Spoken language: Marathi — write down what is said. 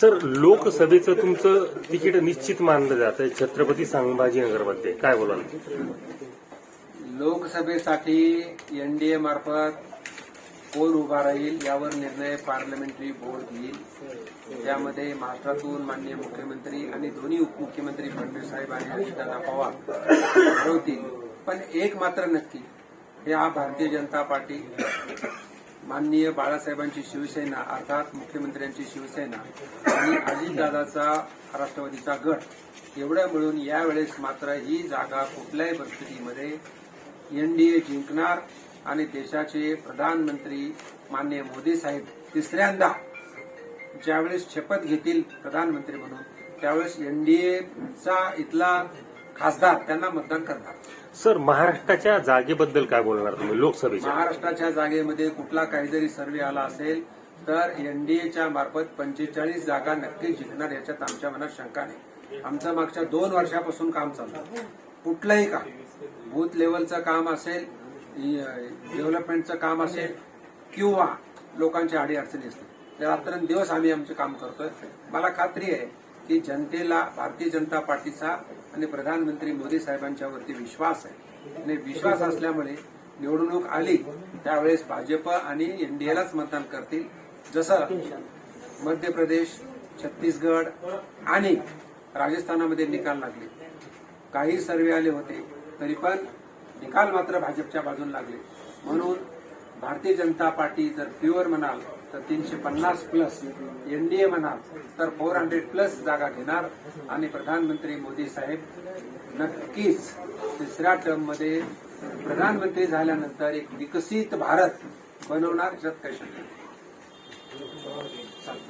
सर लोकसभेचं तुमचं तिकीट निश्चित मानलं जात आहे छत्रपती संभाजीनगरमध्ये. काय बोलाल? लोकसभेसाठी एनडीए मार्फत कोण उभा राहील यावर निर्णय पार्लमेंटरी बोर्ड घेईल. त्यामध्ये महाराष्ट्रातून माननीय मुख्यमंत्री आणि दोन्ही उपमुख्यमंत्री फडणवीस साहेब आणि अजितदादा पवार ठरवतील. पण एक मात्र नक्की हे हा भारतीय जनता पार्टी माननीय बाळासाहेबांची शिवसेना अर्थात मुख्यमंत्र्यांची शिवसेना आणि अजितदादाचा राष्ट्रवादीचा गट एवढं मिळून यावेळेस मात्र ही जागा कुठल्याही परिस्थितीमध्ये एनडीए जिंकणार आणि देशाचे प्रधानमंत्री माननीय मोदी साहेब तिसऱ्यांदा ज्यावेळेस शपथ घेतील प्रधानमंत्री म्हणून त्यावेळेस एनडीएचा इथला खासदार त्यांना मतदान करणार. सर महाराष्ट्राच्या जागेबद्दल काय बोलणार तुम्ही लोकसभेच्या? महाराष्ट्राच्या जागेमध्ये कुठला काही जरी सर्वे आला असेल तर एनडीएच्या मार्फत पंचेचाळीस जागा नक्की जिंकणार याच्यात आमच्या मनात शंका नाही. आमचं मागच्या दोन वर्षापासून काम चाललं कुठलंही काम बूथ लेवलचं काम असेल डेव्हलपमेंटचं काम असेल किंवा लोकांच्या अडीअडचणी असतील रात्रंदिवस आम्ही आमचे काम करतोय. मला खात्री आहे की जनतेला भारतीय जनता पार्टीचा आणि प्रधानमंत्री मोदी साहेबांच्या वरती विश्वास आहे. आणि विश्वास असल्यामुळे निवडणूक आली त्यावेळेस भाजप आणि एनडीएलाच मतदान करतील. जसं मध्य प्रदेश छत्तीसगड आणि राजस्थानामध्ये निकाल लागले. काही सर्वे आले होते तरी पण निकाल मात्र भाजपच्या बाजून लागले. म्हणून भारतीय जनता पार्टी जर प्युअर म्हणाल तर तीनशे पन्नास प्लस एनडीए म्हणाल तर फोर हंड्रेड प्लस जागा घेणार. आणि प्रधानमंत्री मोदी साहेब नक्कीच तिसऱ्या टर्ममध्ये प्रधानमंत्री झाल्यानंतर एक विकसित भारत बनवणार जत काही शंका